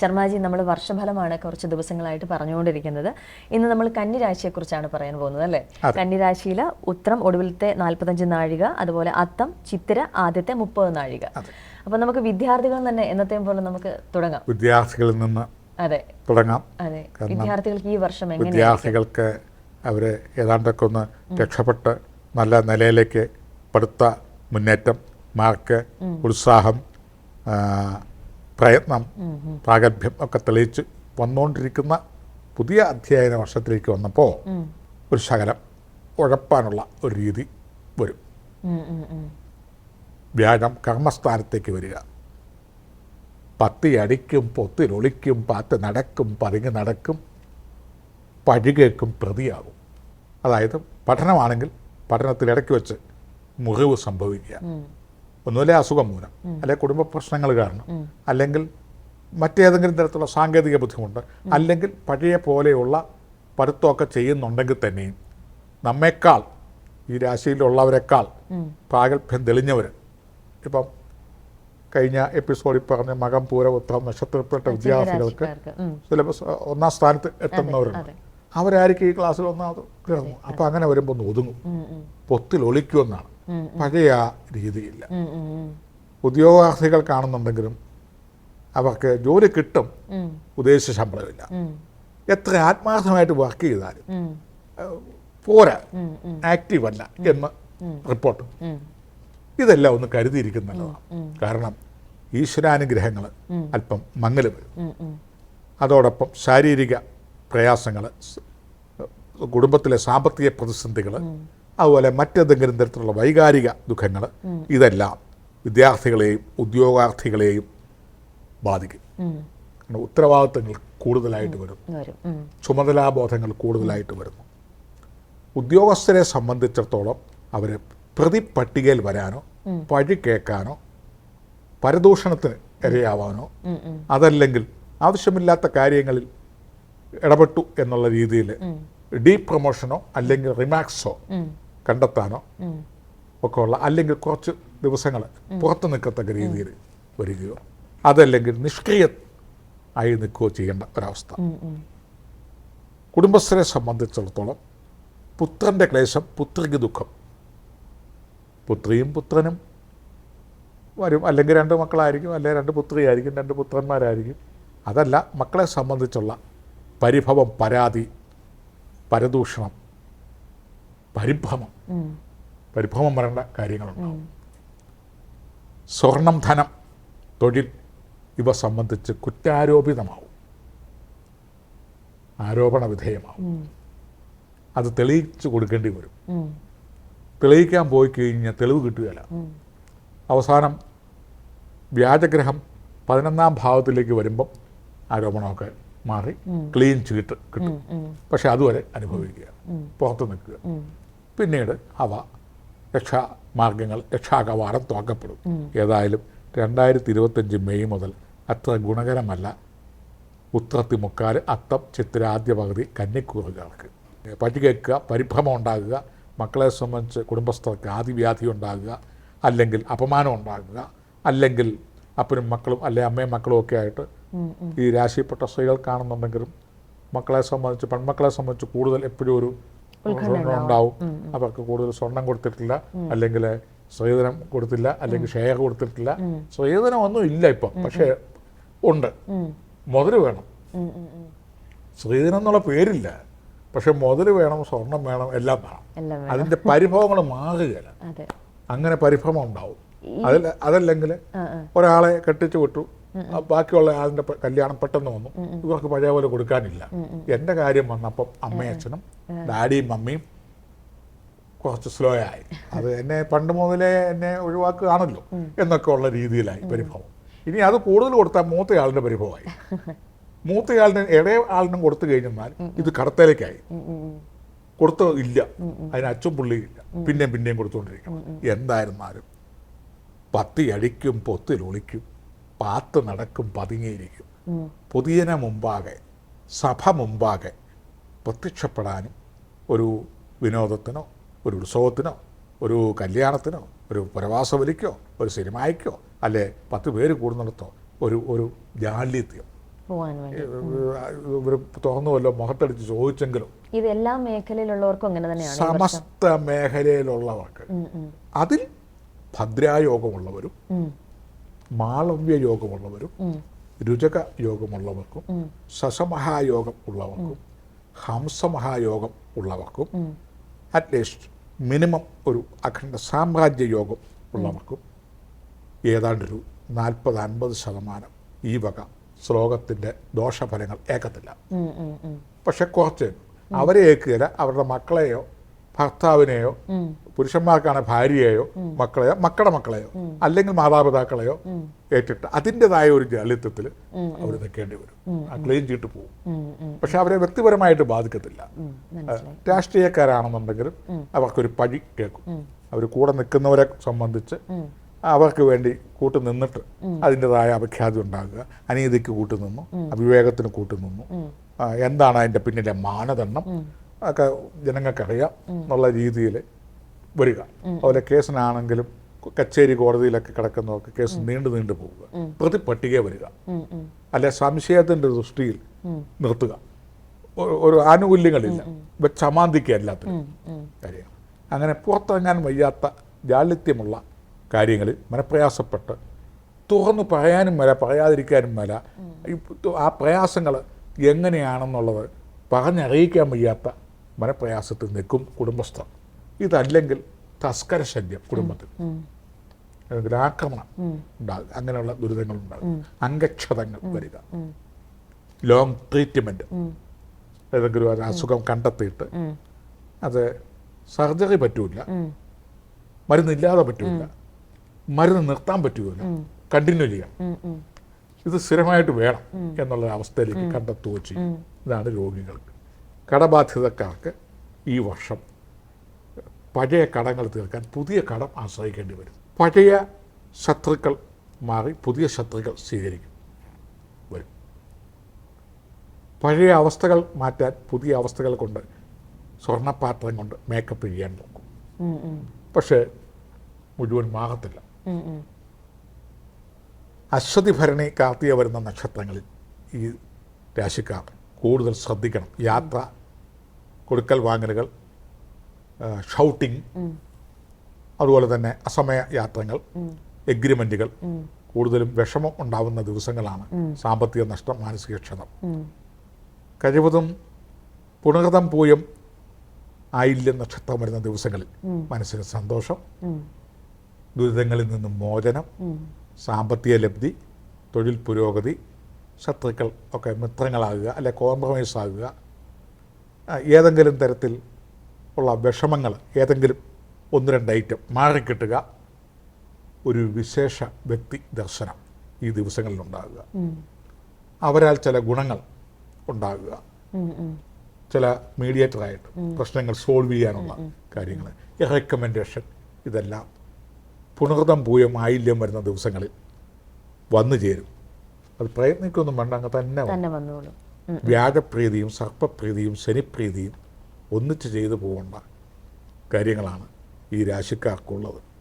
ശർമാജി നമ്മൾ വർഷഫലമാണ് കുറച്ച് ദിവസങ്ങളായിട്ട് പറഞ്ഞുകൊണ്ടിരിക്കുന്നത്. ഇന്ന് നമ്മൾ കന്നിരാശിയെക്കുറിച്ചാണ് പറയാൻ പോകുന്നത് അല്ലേ? കന്നിരാശിയിൽ ഉത്രം ഒടുവിലത്തെ നാൽപ്പത്തഞ്ച് നാഴിക അതുപോലെ അത്തം ചിത്തിര ആദ്യത്തെ മുപ്പത് നാഴിക. അപ്പൊ നമുക്ക് വിദ്യാർത്ഥികൾ തന്നെ എന്നത്തെയും പോലെ നമുക്ക് തുടങ്ങാം. വിദ്യാർത്ഥികളിൽ നിന്ന് അതെ. തുടങ്ങാം. അതെ. വിദ്യാർത്ഥികൾക്ക് ഈ വർഷം എങ്ങനെ വിദ്യാർത്ഥികൾക്ക് അവർ ഏതാണ്ടൊക്കെ ഒന്ന് രക്ഷപ്പെട്ട് നല്ല നിലയിലേക്ക് പടുത്ത മുന്നേറ്റം മാർക്ക് ഉത്സാഹം പ്രയത്നം പ്രാഗൽഭ്യം ഒക്കെ തെളിയിച്ച് വന്നുകൊണ്ടിരിക്കുന്ന പുതിയ അധ്യയന വർഷത്തിലേക്ക് വന്നപ്പോൾ ഒരു ശകലം ഉഴപ്പാനുള്ള ഒരു രീതി വരും. വ്യാഴം കർമ്മസ്ഥാനത്തേക്ക് വരിക. പത്തി അടിക്കും പൊത്തിലൊളിക്കും പാത്ത് നടക്കും പതുങ്ങി നടക്കും പഴുകേക്കും പ്രതിയാകും. അതായത് പഠനമാണെങ്കിൽ പഠനത്തിൽ ഇടയ്ക്ക് വെച്ച് മുറിവ് സംഭവിക്കുക. ഒന്നുമില്ല അസുഖം മൂലം അല്ലെങ്കിൽ കുടുംബ പ്രശ്നങ്ങൾ കാരണം. അല്ലെങ്കിൽ മറ്റേതെങ്കിലും തരത്തിലുള്ള സാങ്കേതിക ബുദ്ധിമുട്ട്. അല്ലെങ്കിൽ പഴയ പോലെയുള്ള പഠിത്തമൊക്കെ ചെയ്യുന്നുണ്ടെങ്കിൽ തന്നെയും നമ്മേക്കാൾ ഈ രാശിയിലുള്ളവരെക്കാൾ പ്രാഗൽഭ്യം തെളിഞ്ഞവർ ഇപ്പം കഴിഞ്ഞ എപ്പിസോഡിൽ പറഞ്ഞ മകം പൂര ഉത്രം നക്ഷത്രപ്പെട്ട വിദ്യാർത്ഥികൾക്ക്. സിലബസ് ഒന്നാം സ്ഥാനത്ത് എത്തുന്നവരുണ്ട്. അവരായിരിക്കും ഈ ക്ലാസ്സിൽ ഒന്നാമത് കയറുന്നു അപ്പം അങ്ങനെ വരുമ്പോൾ ഒന്ന് ഒതുങ്ങും. പൊത്തിൽ ഒളിക്കുമെന്നാണ് പഴയ രീതിയില്ല. ഉദ്യോഗാർത്ഥികൾ കാണുന്നുണ്ടെങ്കിലും അവർക്ക് ജോലി കിട്ടും ഉദ്ദേശിച്ച ശമ്പളമില്ല. എത്ര ആത്മാർത്ഥമായിട്ട് വർക്ക് ചെയ്താലും പോരാ. ആക്റ്റീവ് അല്ല എന്ന് റിപ്പോർട്ട്. ഇതെല്ലാം ഒന്ന് കരുതിയിരിക്കുന്നതാണ് കാരണം ഈശ്വരാനുഗ്രഹങ്ങൾ അല്പം മങ്ങൽ വരും. അതോടൊപ്പം ശാരീരിക പ്രയാസങ്ങൾ കുടുംബത്തിലെ സാമ്പത്തിക പ്രതിസന്ധികൾ അതുപോലെ മറ്റേതെങ്കിലും തരത്തിലുള്ള വൈകാരിക ദുഃഖങ്ങൾ ഇതെല്ലാം വിദ്യാർത്ഥികളെയും ഉദ്യോഗാർത്ഥികളെയും ബാധിക്കും. കാരണം ഉത്തരവാദിത്തങ്ങൾ കൂടുതലായിട്ട് വരും. ചുമതലാബോധങ്ങൾ കൂടുതലായിട്ട് വരുന്നു. ഉദ്യോഗസ്ഥരെ സംബന്ധിച്ചിടത്തോളം അവർ പ്രതിപട്ടികയിൽ വരാനോ പഴി കേൾക്കാനോ പരദൂഷണത്തിന് ഇരയാവാനോ. അതല്ലെങ്കിൽ ആവശ്യമില്ലാത്ത കാര്യങ്ങളിൽ ഇടപെട്ടു എന്നുള്ള രീതിയിൽ ഡീ പ്രൊമോഷനോ അല്ലെങ്കിൽ റിമാക്സോ. കണ്ടെത്താനോ. ഒക്കെ ഉള്ള അല്ലെങ്കിൽ കുറച്ച് ദിവസങ്ങൾ പുറത്ത് നിൽക്കത്തക്ക രീതിയിൽ വരികയോ അതല്ലെങ്കിൽ നിഷ്ക്രിയ ആയി നിൽക്കുകയോ ചെയ്യേണ്ട ഒരവസ്ഥ. കുടുംബസ്ഥരെ സംബന്ധിച്ചിടത്തോളം പുത്രന്റെ ക്ലേശം പുത്രിക്ക് ദുഃഖം. പുത്രിയും പുത്രനും വരും. അല്ലെങ്കിൽ രണ്ട് മക്കളായിരിക്കും അല്ലെങ്കിൽ രണ്ട് പുത്രിയായിരിക്കും രണ്ട് പുത്രന്മാരായിരിക്കും. അതല്ല മക്കളെ സംബന്ധിച്ചുള്ള പരിഭവം പരാതി പരദൂഷണം പരിഭ്രമം. പരിഭ്രമം വരേണ്ട കാര്യങ്ങളുണ്ടാവും. സ്വർണം ധനം തൊഴിൽ ഇവ സംബന്ധിച്ച് കുറ്റാരോപിതമാവും. ആരോപണ വിധേയമാവും. അത് തെളിയിച്ചു കൊടുക്കേണ്ടി വരും. തെളിയിക്കാൻ പോയി കഴിഞ്ഞാൽ തെളിവ് കിട്ടുകയില്ല. അവസാനം വ്യാജഗ്രഹം പതിനൊന്നാം ഭാവത്തിലേക്ക് വരുമ്പം ആരോപണമൊക്കെ മാറി ക്ലീൻ ചീട്ട് കിട്ടും. പക്ഷെ അതുവരെ അനുഭവിക്കുക. പുറത്ത് നിൽക്കുക. പിന്നീട് അവ രക്ഷാ മാർഗങ്ങൾ രക്ഷാകവാടം തുറക്കപ്പെടും. ഏതായാലും രണ്ടായിരത്തി ഇരുപത്തഞ്ച് മെയ് മുതൽ അത്ര ഗുണകരമല്ല ഉത്രത്തി മുക്കാൽ അത്തം ചിത്തിരാദ്യ പകുതി കന്നിക്കൂറുകാർക്ക് പറ്റി കേൾക്കുക പരിഭ്രമം ഉണ്ടാകുക മക്കളെ സംബന്ധിച്ച് കുടുംബസ്ഥർക്ക് ആദിവ്യാധി ഉണ്ടാകുക അല്ലെങ്കിൽ അപമാനം ഉണ്ടാകുക അല്ലെങ്കിൽ അപ്പനും മക്കളും അല്ലെ അമ്മയും മക്കളും ഒക്കെ ആയിട്ട് ഈ രാശിപ്പെട്ട സ്ത്രീകൾ കാണുന്നുണ്ടെങ്കിലും മക്കളെ സംബന്ധിച്ച് പെൺമക്കളെ സംബന്ധിച്ച് കൂടുതൽ എപ്പോഴും ഒരു ഉണ്ടാവും അവർക്ക് കൂടുതൽ സ്വർണം കൊടുത്തിട്ടില്ല അല്ലെങ്കിൽ സ്ത്രീധനം കൊടുത്തില്ല അല്ലെങ്കിൽ ഷെയർ കൊടുത്തിട്ടില്ല. സ്ത്രീധനം ഒന്നും ഇല്ല ഇപ്പം പക്ഷേ ഉണ്ട്. മുതൽ വേണം. സ്ത്രീധനം എന്നുള്ള പേരില്ല. പക്ഷെ മുതൽ വേണം സ്വർണം വേണം എല്ലാം വേണം. അതിന്റെ പരിഭവങ്ങൾ മാറുകയല്ല. അങ്ങനെ പരിഭവം ഉണ്ടാവും. അതിൽ അതല്ലെങ്കിൽ. ഒരാളെ കെട്ടിച്ചു വിട്ടു. ബാക്കിയുള്ള ആളിന്റെ കല്യാണം പെട്ടെന്ന് വന്നു. ഇവർക്ക് പഴയ പോലെ കൊടുക്കാനില്ല. എന്റെ കാര്യം വന്നപ്പം അമ്മയും അച്ഛനും ഡാഡിയും മമ്മിയും കുറച്ച് സ്ലോ ആയി. അത് എന്നെ പണ്ട് മുതലേ എന്നെ ഒഴിവാക്കുകയാണല്ലോ എന്നൊക്കെ ഉള്ള രീതിയിലായി പരിഭവം. ഇനി അത് കൂടുതൽ കൊടുത്താൽ മൂത്തയാളിന്റെ പരിഭവമായി. മൂത്തയാളിന് ഇടയ ആളിനും കൊടുത്തു കഴിഞ്ഞാൽ ഇത് കടത്തലേക്കായി. കൊടുത്ത ഇല്ല. അതിന് അച്ഛൻ പുള്ളി ഇല്ല പിന്നെയും പിന്നെയും കൊടുത്തുകൊണ്ടിരിക്കണം. എന്തായിരുന്നാലും പത്തി അടിക്കും പൊത്തിൽ ഒളിക്കും. പാത്ത് നടക്കും പതുങ്ങിയിരിക്കും. പൊതുജന മുമ്പാകെ സഭ മുമ്പാകെ പ്രത്യക്ഷപ്പെടാനും ഒരു വിനോദത്തിനോ ഒരു ഉത്സവത്തിനോ ഒരു കല്യാണത്തിനോ ഒരു പ്രവാസവലിക്കോ ഒരു സിനിമയ്ക്കോ അല്ലെ പത്ത് പേര് കൂടുന്നിടത്തോ ഒരു ഒരു ജാള്യത്യം തോന്നുമല്ലോ ഇവർ മുഖത്തടിച്ച് ചോദിച്ചെങ്കിലും ഇത് എല്ലാ മേഖലയിലുള്ളവർക്കും അങ്ങനെ തന്നെയാണ് സമസ്ത മേഖലയിലുള്ളവർക്ക് അതിൽ ഭദ്രായോഗമുള്ളവരും മാളവ്യ യോഗമുള്ളവരും രുചക യോഗമുള്ളവർക്കും സസമഹായോഗം ഉള്ളവർക്കും ഹംസമഹായോഗം ഉള്ളവർക്കും അറ്റ്ലീസ്റ്റ് മിനിമം ഒരു അഖണ്ഡ സാമ്രാജ്യ യോഗം ഉള്ളവർക്കും ഏതാണ്ടൊരു നാൽപ്പത് അൻപത് ശതമാനം ഈ വക ശ്ലോകത്തിന്റെ ദോഷഫലങ്ങൾ ഏക്കത്തില്ല പക്ഷെ കുറച്ച് അവരെ ഏക്കുകയില്ല അവരുടെ മക്കളെയോ ഭർത്താവിനെയോ പുരുഷന്മാർക്കാണ് ഭാര്യയെയോ മക്കളെയോ മക്കളുടെ മക്കളെയോ അല്ലെങ്കിൽ മാതാപിതാക്കളെയോ ഏറ്റിട്ട് അതിന്റെതായ ഒരു ജാലിത്വത്തിൽ അവർ നിൽക്കേണ്ടി വരും. ആ ക്ലെയിം ചീട്ട് പോകും പക്ഷെ അവരെ വ്യക്തിപരമായിട്ട് ബാധിക്കത്തില്ല. രാഷ്ട്രീയക്കാരാണെന്നുണ്ടെങ്കിലും അവർക്കൊരു പഴി കേൾക്കും. അവർ കൂടെ നിൽക്കുന്നവരെ സംബന്ധിച്ച് അവർക്ക് വേണ്ടി കൂട്ടു നിന്നിട്ട് അതിന്റെതായ അപഖ്യാതി ഉണ്ടാകുക. അനീതിക്ക് കൂട്ടുനിന്നു അവിവേകത്തിന് കൂട്ടുനിന്നു എന്താണ് അതിന്റെ പിന്നിലെ മാനദണ്ഡം? ഒക്കെ ജനങ്ങൾക്കറിയാം എന്നുള്ള രീതിയിൽ വരിക. അതുപോലെ കേസിനാണെങ്കിലും കച്ചേരി കോടതിയിലൊക്കെ കിടക്കുന്നവർക്ക് കേസ് നീണ്ടു നീണ്ടു പോവുക. പ്രതി പട്ടിക വരിക. അല്ലെ സംശയത്തിന്റെ ദൃഷ്ടിയിൽ നിർത്തുക. ഒരു- ആനുകൂല്യങ്ങളില്ല. ചമാന്തിക്ക എല്ലാത്തിനും. ഉം, അങ്ങനെ പുറത്തിറങ്ങാൻ വയ്യാത്ത ജാളിത്യമുള്ള കാര്യങ്ങളിൽ മനപ്രയാസപ്പെട്ട് തുറന്നു പറയാനും മേല പറയാതിരിക്കാനും മേല ആ പ്രയാസങ്ങൾ എങ്ങനെയാണെന്നുള്ളത് പറഞ്ഞറിയിക്കാൻ വയ്യാത്ത മനപ്രയാസത്തിൽ നിൽക്കും കുടുംബസ്ഥർ ഇതല്ലെങ്കിൽ തസ്കര ശല്യം കുടുംബത്തിൽ. അല്ലെങ്കിൽ ആക്രമണം ഉണ്ടാകുക അങ്ങനെയുള്ള ദുരിതങ്ങൾ ഉണ്ടാകും. അംഗക്ഷതങ്ങൾ വരിക. ലോങ് ട്രീറ്റ്മെന്റ് ഉം, ഏതെങ്കിലും ഒരു അസുഖം കണ്ടെത്തിയിട്ട് അത് സർജറി പറ്റൂല. മരുന്നില്ലാതെ പറ്റൂല. മരുന്ന് നിർത്താൻ പറ്റൂല. കണ്ടിന്യൂ ചെയ്യാം. ഇത് സ്ഥിരമായിട്ട് വേണം എന്നുള്ള അവസ്ഥയിലേക്ക് കണ്ടെത്തുകയോ ചെയ്യും. ഇതാണ് രോഗികൾക്ക്. കടബാധ്യതക്കാർക്ക് ഈ വർഷം പഴയ കടങ്ങൾ തീർക്കാൻ പുതിയ കടം ആശ്രയിക്കേണ്ടി വരും. പഴയ ശത്രുക്കൾ മാറി പുതിയ ശത്രുക്കൾ സ്വീകരിക്കും. വരും. പഴയ അവസ്ഥകൾ മാറ്റാൻ പുതിയ അവസ്ഥകൾ കൊണ്ട് സ്വർണപാത്രം കൊണ്ട് മേക്കപ്പ് ചെയ്യാൻ നോക്കും. പക്ഷേ മുഴുവൻ മാറത്തില്ല. അശ്വതി ഭരണി കാർത്തിക വരുന്ന നക്ഷത്രങ്ങളിൽ ഈ രാശിക്കാർ കൂടുതൽ ശ്രദ്ധിക്കണം. യാത്ര കൊടുക്കൽ വാങ്ങലുകൾ ഷൗട്ടിംഗ് അതുപോലെ തന്നെ അസമയ യാത്രകൾ എഗ്രിമെന്റുകൾ കൂടുതലും വിഷമം ഉണ്ടാവുന്ന ദിവസങ്ങളാണ് സാമ്പത്തിക നഷ്ടം മാനസിക ക്ഷതം. കഴിവതും പുനർതം പൂയം ആയില്യ നക്ഷത്രം വരുന്ന ദിവസങ്ങളിൽ മനസ്സിന് സന്തോഷം ദുരിതങ്ങളിൽ നിന്നും മോചനം സാമ്പത്തിക ലബ്ധി തൊഴിൽ പുരോഗതി ശത്രുക്കൾ ഒക്കെ മിത്രങ്ങളാകുക അല്ലെ കോംപ്രമൈസ് ആകുക ഏതെങ്കിലും തരത്തിൽ ഉള്ള വിഷമങ്ങൾ ഏതെങ്കിലും ഒന്ന് രണ്ട് ഐറ്റം മാറിക്കിട്ടുക. ഒരു വിശേഷ വ്യക്തി ദർശനം ഈ ദിവസങ്ങളിൽ ഉണ്ടാകുക അവരാൽ ചില ഗുണങ്ങൾ ഉണ്ടാകുക. ചില മീഡിയേറ്ററായിട്ട് പ്രശ്നങ്ങൾ സോൾവ് ചെയ്യാനുള്ള കാര്യങ്ങൾ. റെക്കമെൻഡേഷൻ ഇതെല്ലാം പുണർതം പൂയം ആയില്യം വരുന്ന ദിവസങ്ങളിൽ വന്നു ചേരും. അത് പ്രയത്നിക്കൊന്നും വേണ്ട അങ്ങ്. തന്നെ വന്നോളൂ. ഉം, വ്യാഴപ്രീതിയും സർപ്പപ്രീതിയും ശനിപ്രീതിയും ഒന്നിച്ച് ചെയ്തു പോകേണ്ട കാര്യങ്ങളാണ് ഈ രാശിക്കാർക്കുള്ളത്.